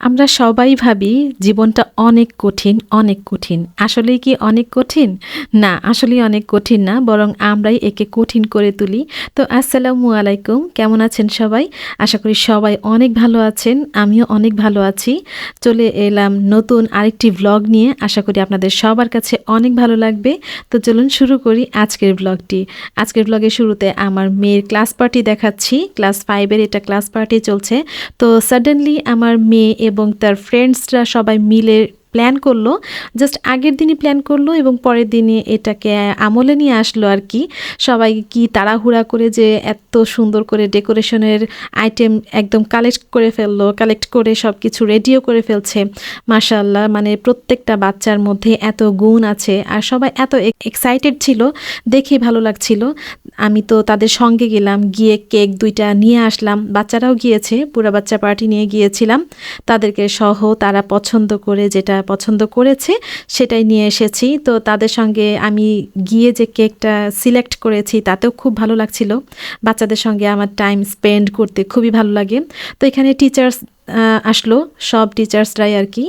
আমরা সবাই ভাবি জীবনটা অনেক কঠিন অনেক কঠিন। আসলেই কি অনেক কঠিন? না, আসলেই অনেক কঠিন না, বরং আমরাই একে কঠিন করে তুলি। তো আসসালামু আলাইকুম, কেমন আছেন সবাই? আশা করি সবাই অনেক ভালো আছেন, আমিও অনেক ভালো আছি। চলে এলাম নতুন আরেকটি ব্লগ নিয়ে, আশা করি আপনাদের সবার কাছে অনেক ভালো লাগবে। তো চলুন শুরু করি আজকের ব্লগটি আজকের ব্লগের শুরুতে আমার মেয়ের ক্লাস পার্টি দেখাচ্ছি। ক্লাস ফাইভের এটা ক্লাস পার্টি চলছে। তো সাডেনলি আমার মেয়ে এবং তার ফ্রেন্ডসরা সবাই মিলে প্ল্যান করল জাস্ট আগের দিনই প্ল্যান করল এবং পরের দিনে এটাকে আমলে নিয়ে আসলো আর কি। সবাই কি তাড়াহুড়া করে যে এত সুন্দর করে ডেকোরেশনের আইটেম একদম কালেক্ট করে ফেলল কালেক্ট করে সব কিছু রেডিও করে ফেলছে। মাশাল্লাহ মানে প্রত্যেকটা বাচ্চার মধ্যে এত গুণ আছে আর সবাই এত এক্সাইটেড ছিল, দেখে ভালো লাগছিল। আমি তো তাদের সঙ্গে গেলাম, গিয়ে কেক দুইটা নিয়ে আসলাম। বাচ্চারাও গিয়েছে, পুরো বাচ্চা পার্টি নিয়ে গিয়েছিলাম। তাদেরকে সহ তারা পছন্দ করে যেটা পছন্দ করেছে, সেটাই নিয়ে এসেছি। তো তাদের সঙ্গে আমি গিয়ে যে কেকটা সিলেক্ট করেছি, তাতেও খুব ভালো লাগছিল। বাচ্চাদের সঙ্গে আমার টাইম স্পেন্ড করতে খুবই ভালো লাগে। তো এখানে টিচার্স আসলো। সব টিচার্সরাই আর কি।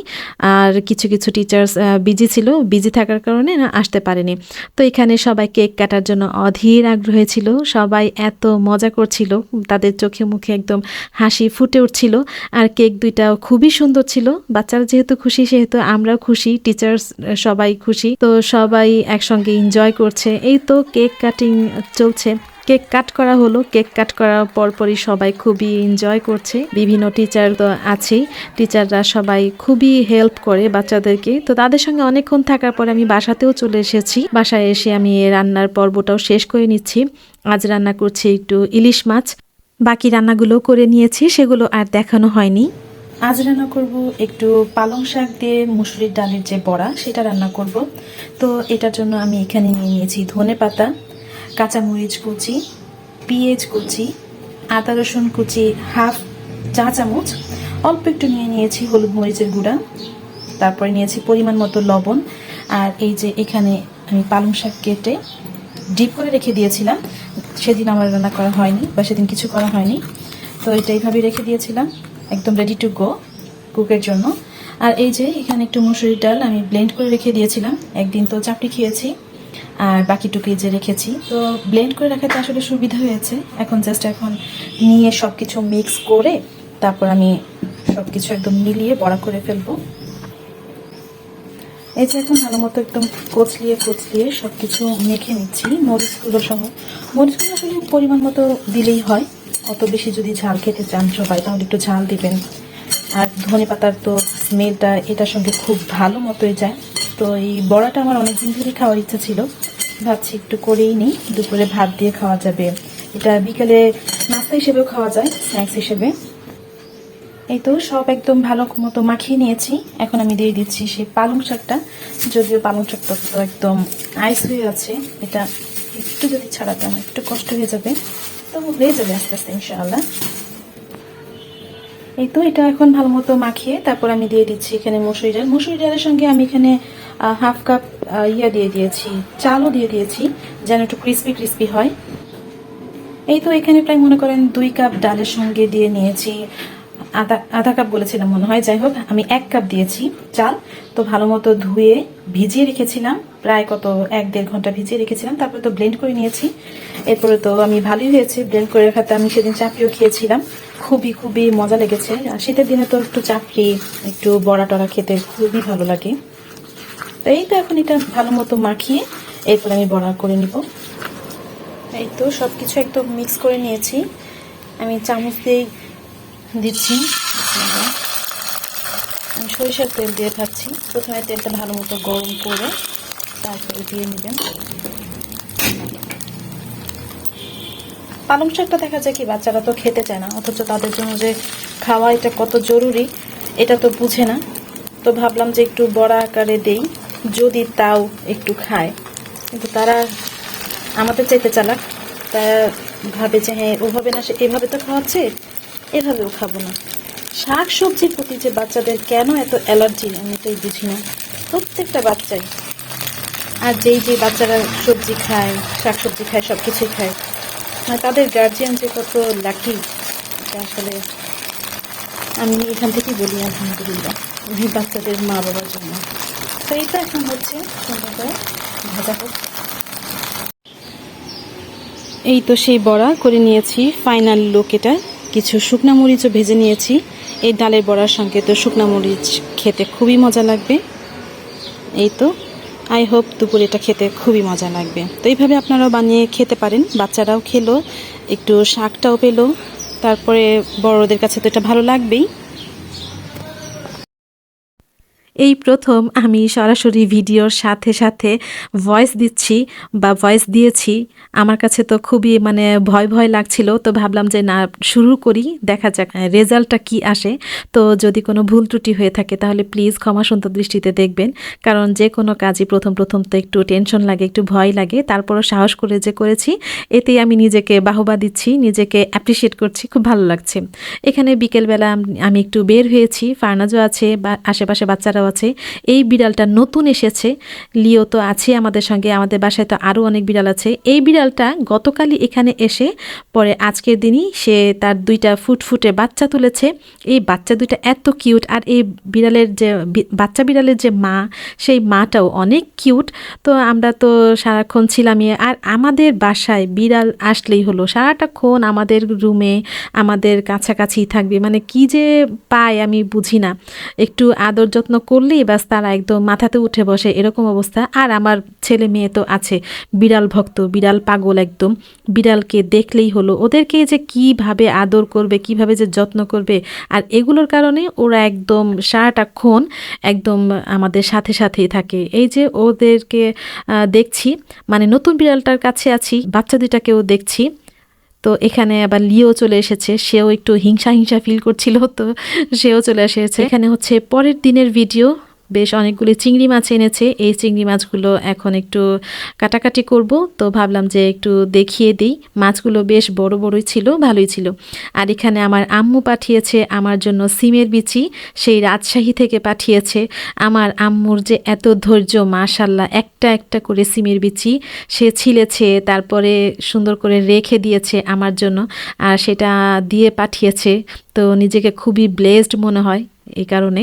আর কিছু কিছু টিচার্স বিজি ছিল। বিজি থাকার কারণে না আসতে পারেনি। তো এখানে সবাই কেক কাটার জন্য অধীর আগ্রহী ছিল। সবাই এত মজা করছিল। তাদের চোখে মুখে একদম হাসি ফুটে উঠছিল। আর কেক দুইটাও খুবই সুন্দর ছিল। বাচ্চারা যেহেতু খুশি, সেহেতু আমরাও খুশি। টিচার্স সবাই খুশি। তো সবাই একসঙ্গে এনজয় করছে। এই তো কেক কাটিং চলছে। কেক কাট করা হলো। কেক কাট করার পরপরই সবাই খুবই এনজয় করছে। বিভিন্ন টিচার তো আছেই। টিচাররা সবাই খুবই হেল্প করে বাচ্চাদেরকে। তো তাদের সঙ্গে অনেকক্ষণ থাকার পরে আমি বাসাতেও চলে এসেছি। বাসায় এসে আমি রান্নার পর্বটাও শেষ করে নিচ্ছি। আজ রান্না করছি একটু ইলিশ মাছ। বাকি রান্নাগুলো করে নিয়েছি, সেগুলো আর দেখানো হয়নি। আজ রান্না করব একটু পালং শাক দিয়ে মুসুরির ডালের যে বড়া, সেটা রান্না করব। তো এটার জন্য আমি এখানে নিয়ে নিয়েছি ধনে পাতা কাঁচামরিচ কুচি, পেঁয়াজ কুচি, আদা রসুন কুচি হাফ চা চামচ। অল্প একটু নিয়ে নিয়েছি হলুদ মরিচের গুঁড়া। তারপরে নিয়েছি পরিমাণ মতো লবণ। আর এই যে এখানে আমি পালং শাক কেটে ডিপ করে রেখে দিয়েছিলাম। সেদিন আমার রান্না করা হয়নি বা সেদিন কিছু করা হয়নি। তো এটা এইভাবেই রেখে দিয়েছিলাম। একদম রেডি টু গো কুকের জন্য। আর এই যে এখানে একটু মুসুরির ডাল আমি ব্লেন্ড করে রেখে দিয়েছিলাম। একদিন তো চাপড়ি খেয়েছি। আর বাকিটুকু যে রেখেছি। তো ব্লেন্ড করে রাখাতে আসলে সুবিধা হয়েছে। এখন জাস্ট এখন নিয়ে সব কিছু মিক্স করে তারপর আমি সব কিছু একদম মিলিয়ে বড়া করে ফেলব। এই যে এখন ভালো মতো একদম কচলিয়ে কচলিয়ে সব কিছু মেখে নিচ্ছি, মরিচগুলো সহ। মরিচগুলো আসলে পরিমাণ মতো দিলেই হয়। অত বেশি যদি ঝাল খেতে চান সবাই তাহলে একটু ঝাল দিবেন। আর ধনে পাতার তো স্মেলটা এটার সঙ্গে খুব ভালো মতোই যায়। তো এই বড়াটা আমার অনেকদিন ধরেই খাওয়ার ইচ্ছা ছিল। ভাবছি একটু করেই নিই। দুপুরে ভাত দিয়ে খাওয়া যাবে। এটা বিকালে নাস্তা হিসেবেও খাওয়া যায়, স্ন্যাক্স হিসেবে। এই তো সব একদম ভালো মতো মাখিয়ে নিয়েছি। এখন আমি দিয়ে দিচ্ছি সেই পালং শাকটা। যদিও পালং শাকটা তো একদম আইস হয়ে আছে। এটা একটু যদি ছাড়াতে আমার একটু কষ্ট হয়ে যাবে তো হয়ে যাবে আস্তে আস্তে, ইনশাআল্লাহ। এই তো এটা এখন ভালো মতো মাখিয়ে তারপর আমি দিয়ে দিচ্ছি এখানে মসুরি ডাল। মসুরি ডালের সঙ্গে আমি এখানে হাফ কাপ ইয়া দিয়ে দিয়েছি, চালও দিয়ে দিয়েছি, যেন একটু ক্রিস্পি ক্রিস্পি হয়। এই তো এখানে প্রায় মনে করেন দুই কাপ ডালের সঙ্গে দিয়ে নিয়েছি। আধা আধা কাপ বলেছিলাম মনে হয়, যাই হোক, আমি এক কাপ দিয়েছি চাল। তো ভালো মতো ধুয়ে ভিজিয়ে রেখেছিলাম, প্রায় কত এক, দেড় ঘণ্টা ভিজিয়ে রেখেছিলাম, তারপরে তো ব্লেন্ড করে নিয়েছি। এরপরে তো আমি ভালোই হয়েছে ব্লেন্ড করে রাখাতে আমি সেদিন চাপড়িও খেয়েছিলাম। খুবই খুবই মজা লেগেছে। আর শীতের দিনে তো একটু চাপড়ি একটু বড়া টড়া খেতে খুবই ভালো লাগে। এই তো এখন এটা ভালো মতো মাখিয়ে এরপর আমি বড়া করে নিব। এই তো সব কিছু একদম মিক্স করে নিয়েছি। আমি চামচ দিয়ে দিচ্ছি। আমি সরিষার তেল দিয়ে খাচ্ছি প্রথমে তেলটা ভালো মতো গরম করে তারপরে দিয়ে নেবেন। পালং শাকটা দেখা যায় কি, বাচ্চারা তো খেতে চায় না, অথচ তাদের জন্য যে খাওয়া এটা কত জরুরি, এটা তো বুঝে না। তো ভাবলাম যে একটু বড় আকারে দেই। যদি তাও একটু খায়, কিন্তু তারা আমাদের চাইতে চালাক। তারা ভাবে যে হ্যাঁ ওভাবে না, সে এভাবে তো খাওয়াচ্ছে এভাবেও খাব না। শাক সবজির প্রতি যে বাচ্চাদের কেন এত অ্যালার্জি, আমি তাই বুঝি না। প্রত্যেকটা বাচ্চাই। আর যেই যে বাচ্চারা সবজি খায় শাক সবজি খায় সব কিছুই খায় মানে তাদের গার্জিয়ান যে কত লাকি আসলে আমি এখান থেকেই বলি, আলহামদুলিল্লাহ বাচ্চাদের মা বাবার জন্য। তো এইটা এখন হচ্ছে সুন্দর করে ভাজা এই তো সেই বড়া করে নিয়েছি। ফাইনাল লুক এটা। কিছু শুকনা মরিচও ভেজে নিয়েছি। এই ডালের বড়ার সঙ্গে তো শুকনা মরিচ খেতে খুবই মজা লাগবে। এই তো। আই হোপ দুপুরে এটা খেতে খুবই মজা লাগবে। তো এইভাবে আপনারাও বানিয়ে খেতে পারেন। বাচ্চারাও খেলো, একটু শাকটাও পেল। তারপরে বড়দের কাছে তো এটা ভালো লাগবেই। এই প্রথম আমি সরাসরি ভিডিওর সাথে সাথে ভয়েস দিচ্ছি বা ভয়েস দিয়েছি। আমার কাছে তো খুবই মানে ভয় ভয় লাগছিল, তো ভাবলাম যে না, শুরু করি, দেখা যাক রেজাল্টটা কি আসে। তো যদি কোনো ভুল ত্রুটি হয়ে থাকে তাহলে প্লিজ ক্ষমা সুন্দর দৃষ্টিতে দেখবেন। কারণ যে কোনো কাজই প্রথম প্রথম তো একটু টেনশন লাগে, একটু ভয় লাগে। তারপরও সাহস করে যে করেছি, এতেই আমি নিজেকে বাহবা দিচ্ছি, নিজেকে অ্যাপ্রিসিয়েট করছি, খুব ভালো লাগছে। এখানে বিকেলবেলা আমি একটু বের হয়েছি, ফার্নাজও আছে, বা আশেপাশে বাচ্চারাও আছে। এই বিড়ালটা নতুন এসেছে। লিও তো আছে আমাদের সঙ্গে, আমাদের বাসায় তো আরও অনেক বিড়াল আছে। এই বিড়ালটা গতকালই এখানে এসে, পরে আজকের দিনই সে তার দুইটা ফুটফুটে বাচ্চা তুলেছে। এই বাচ্চা দুইটা এত কিউট, আর এই বিড়ালের যে বাচ্চা বিড়ালের যে মা, সেই মাটাও অনেক কিউট। তো আমরা তো সারাক্ষণ ছিলামই, আর আমাদের বাসায় বিড়াল আসলেই হলো সারাটাক্ষণ আমাদের রুমে, আমাদের কাছাকাছি থাকবে। মানে কি যে পায় আমি বুঝি না। একটু আদর যত্ন করলেই ব্যাস তারা একদম মাথাতে উঠে বসে এরকম অবস্থা। আর আমার ছেলে মেয়ে তো আছে, বিড়াল ভক্ত, বিড়াল পাগল একদম। বিড়ালকে দেখলেই হলো, ওদেরকে যে কীভাবে আদর করবে, কীভাবে যে যত্ন করবে, আর এগুলোর কারণে ওরা একদম সারাটাক্ষণ একদম আমাদের সাথে সাথেই থাকে। এই যে ওদেরকে দেখছি মানে নতুন বিড়ালটার কাছে আছি, বাচ্চা দুটাকেও দেখছি। তো এখানে আবার লিও চলে এসেছে। সেও একটু হিংসা হিংসা ফিল করছিল, তো সেও চলে এসেছে। এখানে হচ্ছে পরের দিনের ভিডিও বেশ অনেকগুলি চিংড়ি মাছ এনেছে। এই চিংড়ি মাছগুলো এখন একটু কাটাকাটি করব। তো ভাবলাম যে একটু দেখিয়ে দিই। মাছগুলো বেশ বড় বড়ই ছিল, ভালোই ছিল। আর এখানে আমার আম্মু পাঠিয়েছে আমার জন্য সিমের বিচি। সেই রাজশাহী থেকে পাঠিয়েছে আমার আম্মুর যে এত ধৈর্য মাশাল্লাহ একটা একটা করে সিমের বিচি। সে ছিলেছে, তারপরে সুন্দর করে রেখে দিয়েছে আমার জন্য। আর সেটা দিয়ে পাঠিয়েছে। তো নিজেকে খুবই ব্লেসড মনে হয়। এই কারণে।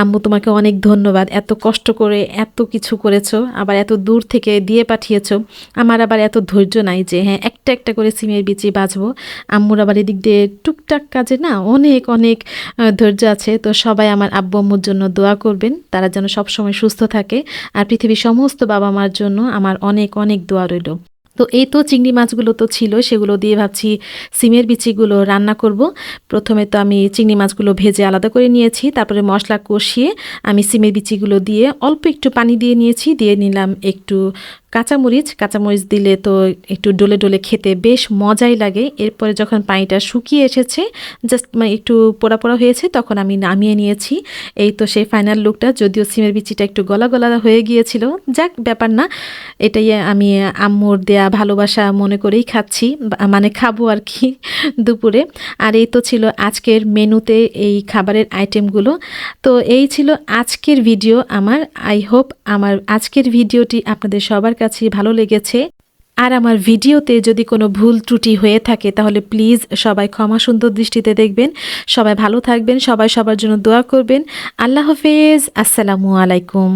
আম্মু, তোমাকে অনেক ধন্যবাদ। এত কষ্ট করে এত কিছু করেছ, আবার এত দূর থেকে দিয়ে পাঠিয়েছো। আমার আবার এত ধৈর্য নাই যে হ্যাঁ একটা একটা করে সিমের বিচি বাজবো আম্মুর আবার এদিক দিয়ে টুকটাক কাজে না অনেক অনেক ধৈর্য আছে। তো সবাই আমার আব্বু আম্মুর জন্য দোয়া করবেন। তারা যেন সবসময় সুস্থ থাকে। আর পৃথিবীর সমস্ত বাবা মার জন্য আমার অনেক অনেক দোয়া রইল। তো এই তো চিংড়ি মাছগুলো তো ছিল, সেগুলো দিয়ে ভাবছি সিমের বিচিগুলো রান্না করব। প্রথমে তো আমি চিংড়ি মাছগুলো ভেজে আলাদা করে নিয়েছি, তারপরে মশলা কষিয়ে আমি সিমের বিচিগুলো দিয়ে অল্প একটু পানি দিয়ে নিয়েছি, দিয়ে নিলাম একটু কাঁচামরিচ কাঁচামরিচ দিলে তো একটু ডলে ডলে খেতে বেশ মজাই লাগে। এরপরে যখন পানিটা শুকিয়ে এসেছে জাস্ট মানে একটু পোড়া পোড়া হয়েছে, তখন আমি নামিয়ে নিয়েছি। এই তো সেই ফাইনাল লুকটা যদিও সিমের বিচিটা একটু গলা গলা হয়ে গিয়েছিল। যাক, ব্যাপার না। এটাই আমি আম্মুর দেয়া ভালোবাসা মনে করেই খাচ্ছি মানে খাব আর কি দুপুরে। আর এই তো ছিল আজকের মেনুতে এই খাবারের আইটেমগুলো তো এই ছিল আজকের ভিডিও আমার। আই হোপ আমার আজকের ভিডিওটি আপনাদের সবার কাছে ভালো লেগেছে। আর আমার ভিডিওতে যদি কোনো ভুল ত্রুটি হয়ে থাকে, তাহলে প্লিজ সবাই ক্ষমা সুন্দর দৃষ্টিতে দেখবেন। সবাই ভালো থাকবেন, সবাই সবার জন্য দোয়া করবেন। আল্লাহ হাফেজ, আসসালামু আলাইকুম।